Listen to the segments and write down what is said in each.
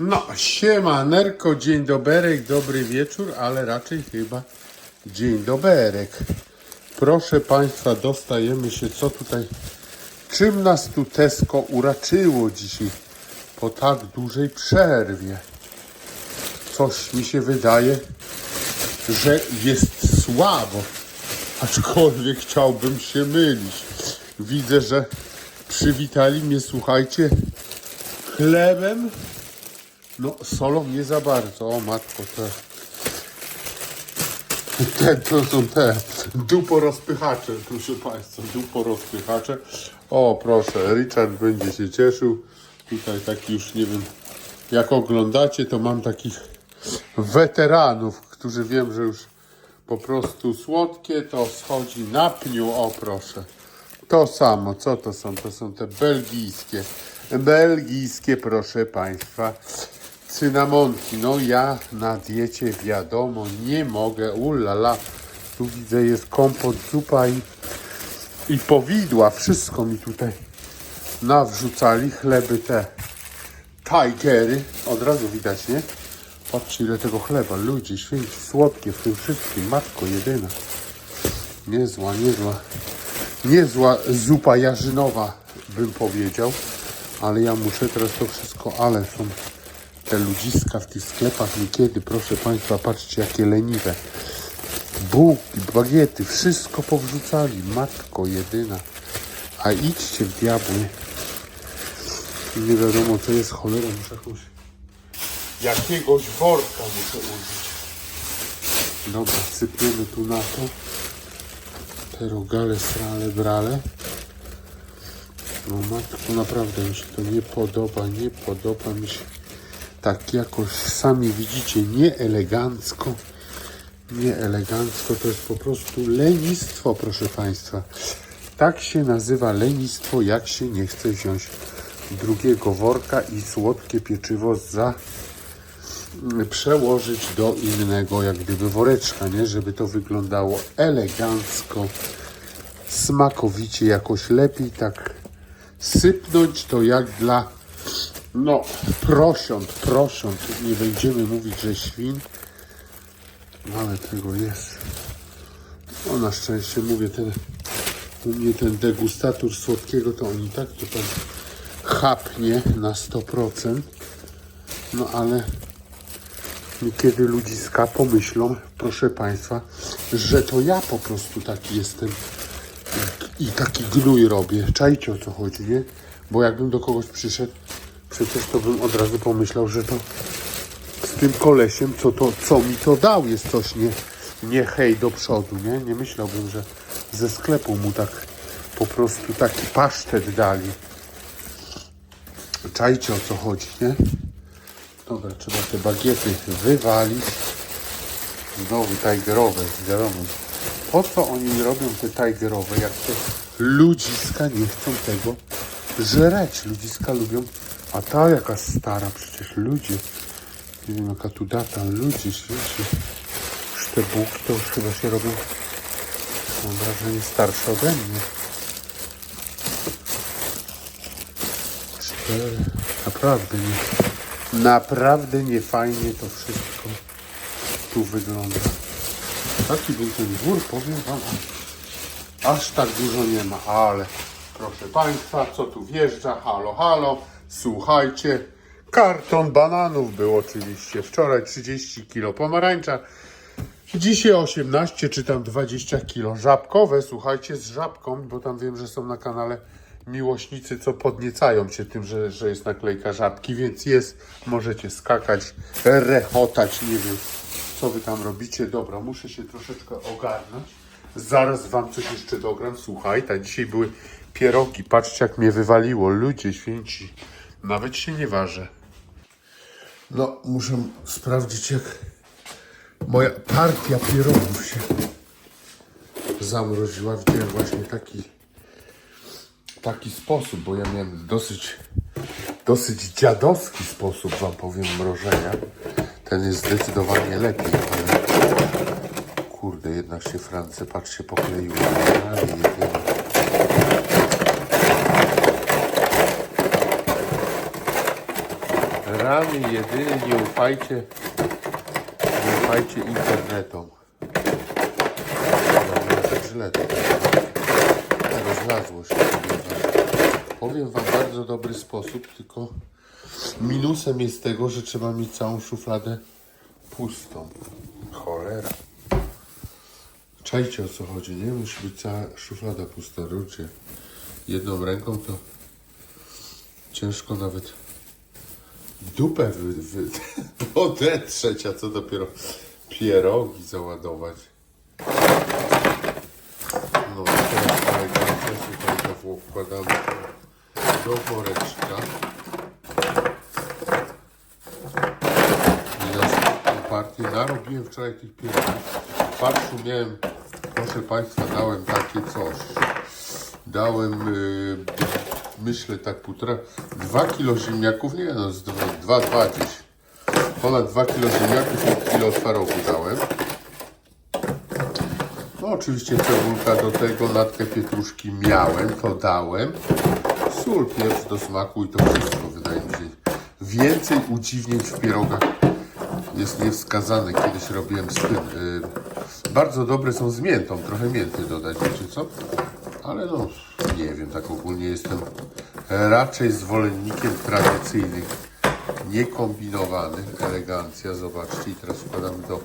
No, siemanerko, dzień doberek, dobry wieczór, ale raczej chyba dzień doberek. Proszę Państwa, dostajemy się, co tutaj, czym nas tu Tesco uraczyło dzisiaj po tak dużej przerwie. Coś mi się wydaje, że jest słabo, aczkolwiek chciałbym się mylić. Widzę, że przywitali mnie, słuchajcie, chlebem no, solą nie za bardzo. O matko, te. Te to są te duporozpychacze, proszę Państwa, duporozpychacze. O, proszę, Richard będzie się cieszył. Tutaj taki już nie wiem, jak oglądacie, to mam takich weteranów, którzy wiem, że już po prostu słodkie to schodzi na pniu. O, proszę. To samo, co to są? To są te belgijskie. Belgijskie, proszę Państwa. Cynamonki. No ja na diecie wiadomo nie mogę. Ulala. Tu widzę jest kompot, zupa i, i powidła. Wszystko mi tutaj nawrzucali. Chleby te Tigery. Od razu widać, nie? Patrzcie ile tego chleba. Ludzie, święci, słodkie w tym wszystkim. Matko jedyna. Niezła, niezła. Niezła zupa jarzynowa, bym powiedział. Ale ja muszę teraz to wszystko, ale są te ludziska w tych sklepach niekiedy, proszę Państwa, patrzcie jakie leniwe. Bułki, bagiety, wszystko powrzucali. Matko jedyna. A idźcie w diabły. Nie wiadomo co jest cholera, muszę jakąś... Jakiegoś worka muszę użyć. Dobra, sypiemy tu na to. Te rogale, srale, brale. No matko, naprawdę mi się to nie podoba, nie podoba mi się tak jakoś sami widzicie, nie elegancko. Nie elegancko, to jest po prostu lenistwo, proszę Państwa. Tak się nazywa lenistwo, jak się nie chce wziąć drugiego worka i słodkie pieczywo za przełożyć do innego, jak gdyby woreczka, nie? Żeby to wyglądało elegancko, smakowicie, jakoś lepiej tak sypnąć to jak dla no prosiąt, prosiąt, nie będziemy mówić, że świn, no ale tego jest. No na szczęście mówię, ten u mnie ten degustator słodkiego, to on i tak tam chapnie na 100%, no ale Niekiedy ludziska pomyślą, proszę Państwa, że to ja po prostu taki jestem i taki gnój robię. Czajcie o co chodzi, nie? Bo jakbym do kogoś przyszedł, przecież to bym od razu pomyślał, że to z tym kolesiem, co, to, co mi to dał, jest coś nie, nie hej do przodu, nie? Nie myślałbym, że ze sklepu mu tak po prostu taki pasztet dali. Czajcie o co chodzi, nie? Dobra, trzeba te bagiety wywalić. Znowu tigerowe, wiadomo. Po co oni robią te tigerowe, jak te ludziska nie chcą tego żreć? Ludziska lubią, a ta jaka stara, przecież ludzie. Nie wiem jaka tu data, ludzie, wiecie. Już to już chyba się robią, mam wrażenie, starsze ode mnie. Cztery, naprawdę nie. Naprawdę nie fajnie to wszystko tu wygląda. Taki był ten dwór, powiem wam. Aż tak dużo nie ma, ale proszę Państwa, co tu wjeżdża? Halo, halo, słuchajcie. Karton bananów był oczywiście. Wczoraj 30 kg pomarańcza. Dzisiaj 18 czy tam 20 kg. Żabkowe, słuchajcie, z żabką, bo tam wiem, że są na kanale miłośnicy, co podniecają się tym, że, że jest naklejka żabki, więc jest, możecie skakać, rechotać, nie wiem, co wy tam robicie. Dobra, muszę się troszeczkę ogarnąć. Zaraz wam coś jeszcze dogram. Słuchaj, tak dzisiaj były pierogi. Patrzcie, jak mnie wywaliło. Ludzie święci. Nawet się nie ważę. No, muszę sprawdzić, jak moja partia pierogów się zamroziła. Widziałem właśnie taki taki sposób, bo ja miałem dosyć, dosyć dziadowski sposób, wam powiem, mrożenia. Ten jest zdecydowanie lepiej, ale kurde, jednak się France, patrzcie, pokleiły. Ale jedynie. Rany jedyny, nie ufajcie, nie ufajcie internetom. Źle to rozlazło się. Powiem wam. powiem wam bardzo dobry sposób, tylko minusem jest tego, że trzeba mieć całą szufladę pustą. Cholera. Czajcie o co chodzi, nie? Musi być cała szuflada pusta. Rucie. Jedną ręką to ciężko nawet dupę wy, wy, podetrzeć, a co dopiero pierogi załadować. No teraz elegancja tutaj to wkładamy do woreczka. I następną partię narobiłem wczoraj tych pierogów. W Parszu miałem, proszę Państwa, dałem takie coś. Dałem, y, myślę tak półtora, dwa kilo ziemniaków, nie no, z dwa, dwa, dwa gdzieś. Ponad dwa kilo ziemniaków i kilo twarogu dałem. No oczywiście cebulka do tego, natkę pietruszki miałem, to dałem. Sól, pieprz do smaku i to wszystko wydaje mi się. Więcej udziwnień w pierogach jest niewskazane. Kiedyś robiłem z tym. y, bardzo dobre są z miętą, trochę mięty dodać, wiecie co? Ale no, nie wiem, tak ogólnie jestem raczej zwolennikiem tradycyjnych, niekombinowanych. Elegancja, zobaczcie. Teraz wkładamy do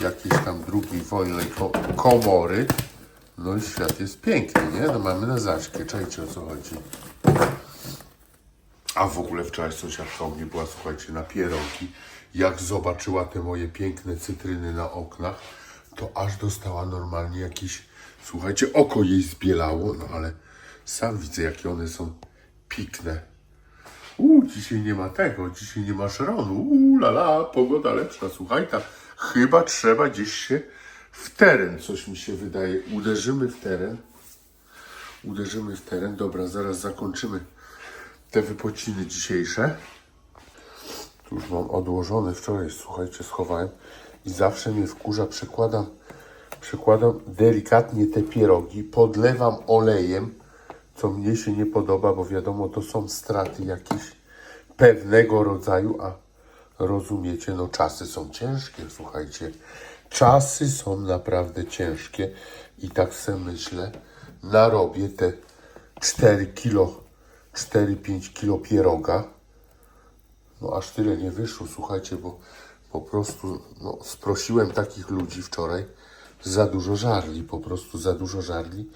jakiejś tam drugiej wolnej ko- komory. No i świat jest piękny, nie? No mamy na zaśkę, czajcie o co chodzi. A w ogóle wczoraj sąsiadka u mnie była, słuchajcie, na pierogi. Jak zobaczyła te moje piękne cytryny na oknach, to aż dostała normalnie jakieś, słuchajcie, oko jej zbielało, no ale sam widzę, jakie one są pikne. Uuu, dzisiaj nie ma tego, dzisiaj nie ma szeronu. Uuu, la la, pogoda lepsza, słuchaj, ta, chyba trzeba gdzieś się w teren, coś mi się wydaje. Uderzymy w teren. Uderzymy w teren. Dobra, zaraz zakończymy te wypociny dzisiejsze. Tu już mam odłożone wczoraj, słuchajcie, schowałem i zawsze mnie wkurza, przekładam, przekładam delikatnie te pierogi, podlewam olejem, co mnie się nie podoba, bo wiadomo, to są straty jakieś pewnego rodzaju, a rozumiecie, no czasy są ciężkie, słuchajcie, czasy są naprawdę ciężkie i tak sobie myślę, narobię te 4 kilo, 4-5 kilo pieroga, no aż tyle nie wyszło, słuchajcie, bo po prostu no, sprosiłem takich ludzi wczoraj, za dużo żarli, po prostu za dużo żarli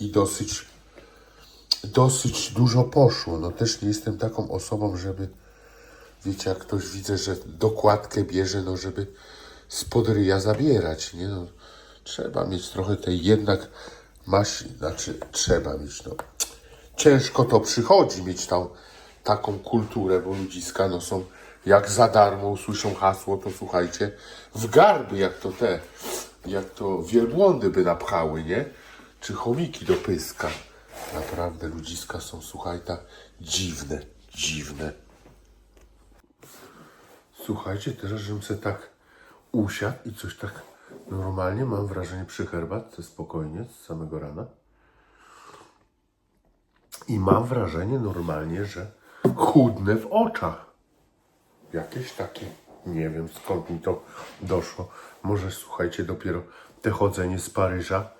i dosyć, dosyć dużo poszło. No też nie jestem taką osobą, żeby, wiecie, jak ktoś widzę, że dokładkę bierze, no żeby spod ryja zabierać, nie? No, trzeba mieć trochę tej jednak maści, znaczy trzeba mieć, no ciężko to przychodzi mieć tam taką kulturę, bo ludziska no są jak za darmo usłyszą hasło, to słuchajcie, w garby jak to te, jak to wielbłądy by napchały, nie? Czy chomiki do pyska. Naprawdę ludziska są, słuchajta, dziwne, dziwne. Słuchajcie, teraz żebym se tak usiadł i coś tak normalnie, mam wrażenie przy herbatce spokojnie z samego rana. I mam wrażenie normalnie, że chudnę w oczach. Jakieś takie, nie wiem skąd mi to doszło. Może słuchajcie, dopiero te chodzenie z Paryża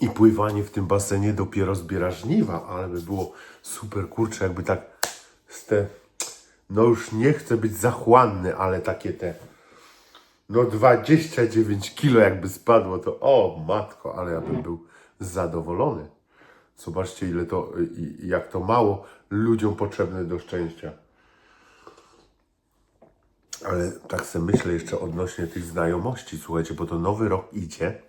i pływanie w tym basenie dopiero zbiera żniwa, ale by było super kurcze, jakby tak z te, no już nie chcę być zachłanny, ale takie te, no 29 kilo jakby spadło, to o matko, ale ja bym był zadowolony. Zobaczcie, ile to, i jak to mało ludziom potrzebne do szczęścia. Ale tak sobie myślę jeszcze odnośnie tych znajomości, słuchajcie, bo to nowy rok idzie,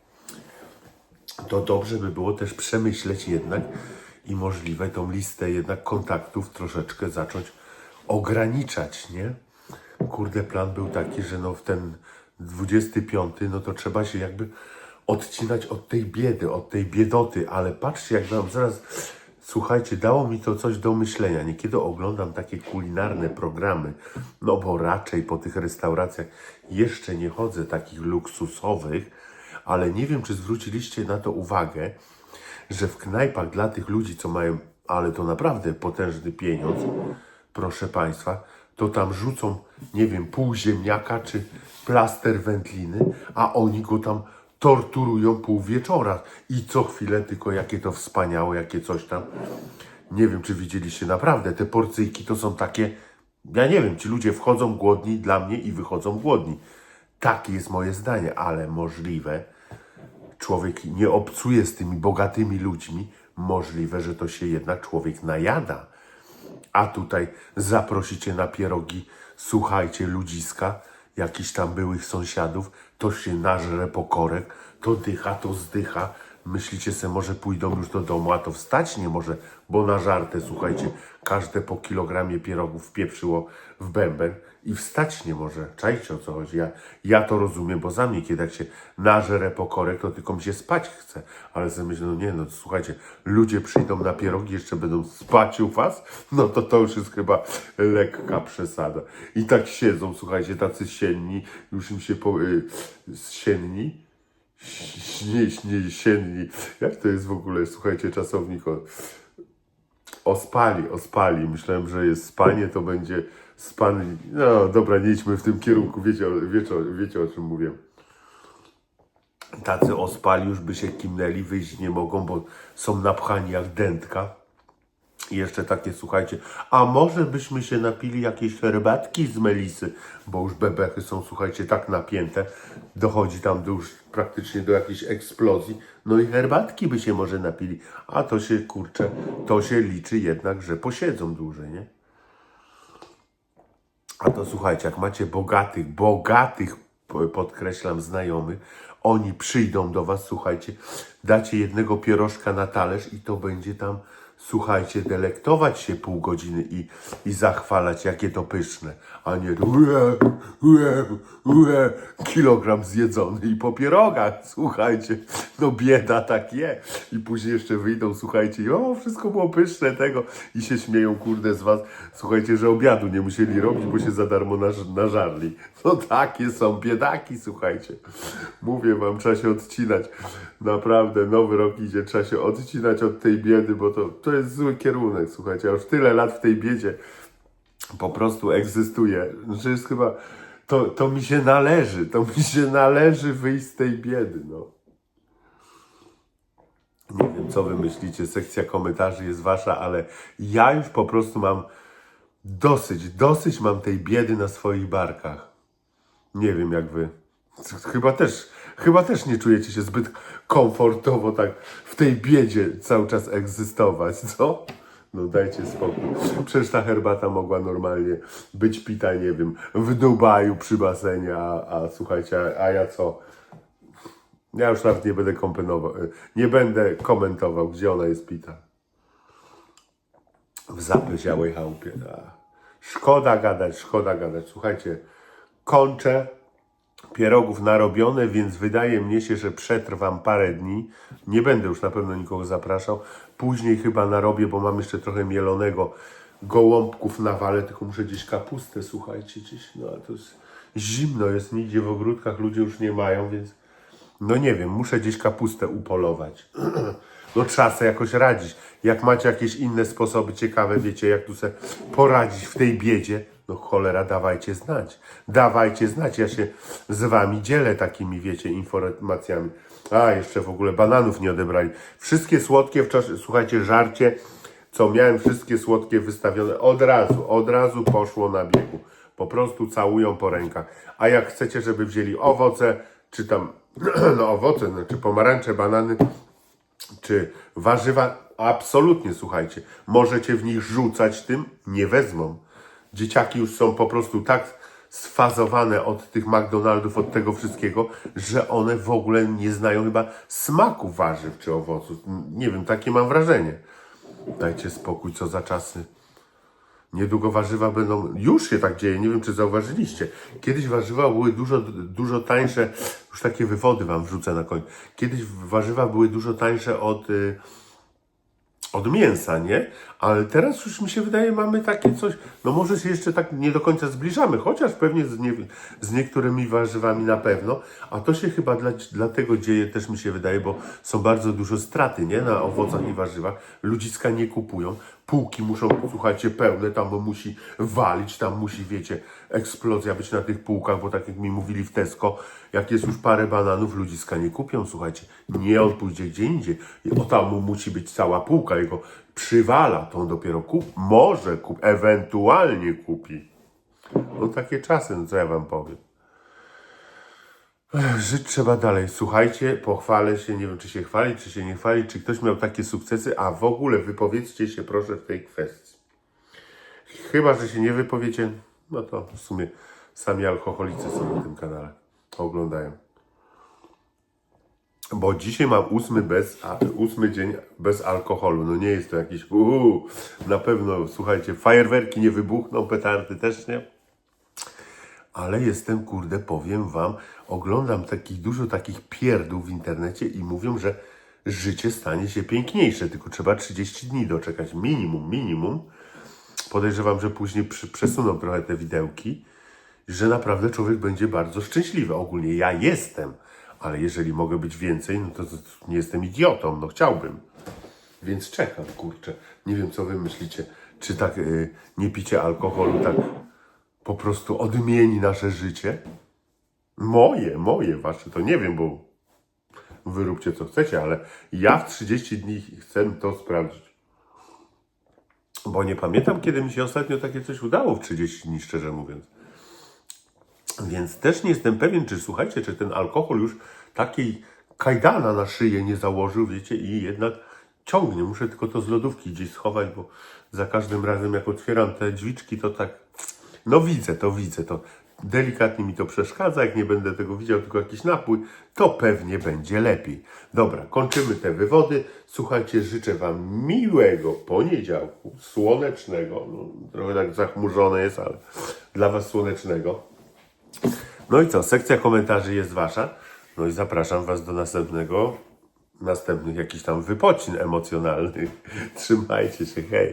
to dobrze by było też przemyśleć jednak i możliwe tą listę jednak kontaktów troszeczkę zacząć ograniczać, nie? Kurde, plan był taki, że no w ten 25, no to trzeba się jakby odcinać od tej biedy, od tej biedoty, ale patrzcie, jak wam zaraz, słuchajcie, dało mi to coś do myślenia. Niekiedy oglądam takie kulinarne programy, no bo raczej po tych restauracjach jeszcze nie chodzę takich luksusowych, ale nie wiem, czy zwróciliście na to uwagę, że w knajpach dla tych ludzi, co mają, ale to naprawdę potężny pieniądz, proszę Państwa, to tam rzucą, nie wiem, pół ziemniaka czy plaster wędliny, a oni go tam torturują pół wieczora. I co chwilę tylko jakie to wspaniałe, jakie coś tam. Nie wiem, czy widzieliście, naprawdę, te porcyjki to są takie, ja nie wiem, ci ludzie wchodzą głodni dla mnie i wychodzą głodni. Takie jest moje zdanie, ale możliwe, człowiek nie obcuje z tymi bogatymi ludźmi, możliwe, że to się jednak człowiek najada. A tutaj zaprosicie na pierogi, słuchajcie, ludziska, jakichś tam byłych sąsiadów, to się nażre pokorek, to dycha, to zdycha. Myślicie se, może pójdą już do domu, a to wstać nie może, bo na żartę, słuchajcie, każde po kilogramie pierogów wpieprzyło w bęben i wstać nie może. Czajcie o co chodzi. Ja, ja to rozumiem, bo za mnie, kiedy jak się nażerę pokorek, to tylko mi się spać chce. Ale sobie myślę, no nie, no słuchajcie, ludzie przyjdą na pierogi, jeszcze będą spać u was, no to to już jest chyba lekka przesada. I tak siedzą, słuchajcie, tacy sienni, już im się po... Y, sienni, Śnie, śnie, sienni. Jak to jest w ogóle? Słuchajcie, czasownik ospali, ospali. Myślałem, że jest spanie, to będzie span. No dobra, nie idźmy w tym kierunku. Wiecie, wiecie, wiecie o czym mówię. Tacy ospali już by się kimnęli, wyjść nie mogą, bo są napchani jak dętka. Jeszcze takie, słuchajcie, a może byśmy się napili jakiejś herbatki z melisy, bo już bebechy są, słuchajcie, tak napięte, dochodzi tam do już praktycznie do jakiejś eksplozji, no i herbatki by się może napili, a to się, kurczę, to się liczy jednak, że posiedzą dłużej, nie? A to słuchajcie, jak macie bogatych, bogatych, po- podkreślam, znajomych, oni przyjdą do was, słuchajcie, dacie jednego pierożka na talerz i to będzie tam, słuchajcie, delektować się pół godziny i, i zachwalać, jakie to pyszne, a nie ue, ue, ue, kilogram zjedzony i po pierogach, słuchajcie, no bieda tak je. I później jeszcze wyjdą, słuchajcie, i o, wszystko było pyszne tego i się śmieją, kurde, z was, słuchajcie, że obiadu nie musieli robić, bo się za darmo naż, nażarli. No takie są biedaki, słuchajcie. Mówię wam, trzeba się odcinać. Naprawdę, nowy rok idzie, trzeba się odcinać od tej biedy, bo to, to jest zły kierunek, słuchajcie. Ja już tyle lat w tej biedzie po prostu egzystuje, że jest chyba, to, to mi się należy, to mi się należy wyjść z tej biedy, no. Nie wiem, co wy myślicie, sekcja komentarzy jest wasza, ale ja już po prostu mam dosyć, dosyć mam tej biedy na swoich barkach. Nie wiem jak wy. Chyba też, chyba też nie czujecie się zbyt komfortowo tak w tej biedzie cały czas egzystować, co? No dajcie spokój. Przecież ta herbata mogła normalnie być pita, nie wiem, w Dubaju przy basenie, a, a słuchajcie, a, ja co? Ja już nawet nie będę komponował, nie będę komentował, gdzie ona jest pita. W zapleziałej chałupie. A. Szkoda gadać, szkoda gadać. Słuchajcie, kończę pierogów narobione, więc wydaje mnie się, że przetrwam parę dni. Nie będę już na pewno nikogo zapraszał. Później chyba narobię, bo mam jeszcze trochę mielonego gołąbków na wale, tylko muszę gdzieś kapustę, słuchajcie, gdzieś, no to jest zimno jest, nigdzie w ogródkach ludzie już nie mają, więc no nie wiem, muszę gdzieś kapustę upolować. No trzeba sobie jakoś radzić. Jak macie jakieś inne sposoby ciekawe, wiecie, jak tu sobie poradzić w tej biedzie, no cholera, dawajcie znać. Dawajcie znać. Ja się z wami dzielę takimi, wiecie, informacjami. A, jeszcze w ogóle bananów nie odebrali. Wszystkie słodkie w czasie, słuchajcie, żarcie, co miałem, wszystkie słodkie wystawione, od razu, od razu poszło na biegu. Po prostu całują po rękach. A jak chcecie, żeby wzięli owoce, czy tam, no owoce, znaczy pomarańcze, banany, czy warzywa, absolutnie słuchajcie, możecie w nich rzucać tym, nie wezmą. Dzieciaki już są po prostu tak sfazowane od tych McDonaldów, od tego wszystkiego, że one w ogóle nie znają chyba smaku warzyw czy owoców. Nie wiem, takie mam wrażenie. Dajcie spokój, co za czasy. Niedługo warzywa będą, już się tak dzieje, nie wiem czy zauważyliście. Kiedyś warzywa były dużo, dużo tańsze, już takie wywody wam wrzucę na koniec. Kiedyś warzywa były dużo tańsze od, y, od mięsa, nie? Ale teraz już mi się wydaje, mamy takie coś, no może się jeszcze tak nie do końca zbliżamy, chociaż pewnie z, nie, z niektórymi warzywami na pewno, a to się chyba dla, dlatego dzieje też mi się wydaje, bo są bardzo dużo straty, nie, na owocach i warzywach, ludziska nie kupują, półki muszą, słuchajcie, pełne, tam musi walić, tam musi, wiecie, eksplozja być na tych półkach, bo tak jak mi mówili w Tesco, jak jest już parę bananów, ludziska nie kupią, słuchajcie, nie, on pójdzie gdzie indziej, o tam mu musi być cała półka, jego przywala, to on dopiero kup, może kup, ewentualnie kupi. No takie czasy, no co ja wam powiem. Żyć trzeba dalej. Słuchajcie, pochwalę się, nie wiem czy się chwalić, czy się nie chwalić, czy ktoś miał takie sukcesy, a w ogóle wypowiedzcie się proszę w tej kwestii. Chyba, że się nie wypowiecie, no to w sumie sami alkoholicy są na tym kanale. Oglądają. Bo dzisiaj mam ósmy, bez, ósmy dzień bez alkoholu. No nie jest to jakiś uuu, na pewno, słuchajcie, fajerwerki nie wybuchną, petardy też nie. Ale jestem, kurde, powiem wam, oglądam takich dużo takich pierdół w internecie i mówią, że życie stanie się piękniejsze, tylko trzeba 30 dni doczekać, minimum, minimum. Podejrzewam, że później przesuną trochę te widełki, że naprawdę człowiek będzie bardzo szczęśliwy. Ogólnie ja jestem, ale jeżeli mogę być więcej, no to, to nie jestem idiotą, no chciałbym. Więc czekam, kurczę. Nie wiem, co wy myślicie. Czy tak y, nie picie alkoholu tak po prostu odmieni nasze życie? Moje, moje, wasze, to nie wiem, bo wy róbcie co chcecie, ale ja w 30 dni chcę to sprawdzić. Bo nie pamiętam, kiedy mi się ostatnio takie coś udało w 30 dni, szczerze mówiąc. Więc też nie jestem pewien, czy słuchajcie, czy ten alkohol już takiej kajdana na szyję nie założył, wiecie, i jednak ciągnie. Muszę tylko to z lodówki gdzieś schować, bo za każdym razem jak otwieram te drzwiczki, to tak, no widzę, to widzę, to delikatnie mi to przeszkadza. Jak nie będę tego widział, tylko jakiś napój, to pewnie będzie lepiej. Dobra, kończymy te wywody. Słuchajcie, życzę Wam miłego poniedziałku, słonecznego. No, trochę tak zachmurzone jest, ale dla Was słonecznego. No i co? Sekcja komentarzy jest wasza. No i zapraszam was do następnego, następnych jakichś tam wypocin emocjonalnych. Trzymajcie się, hej.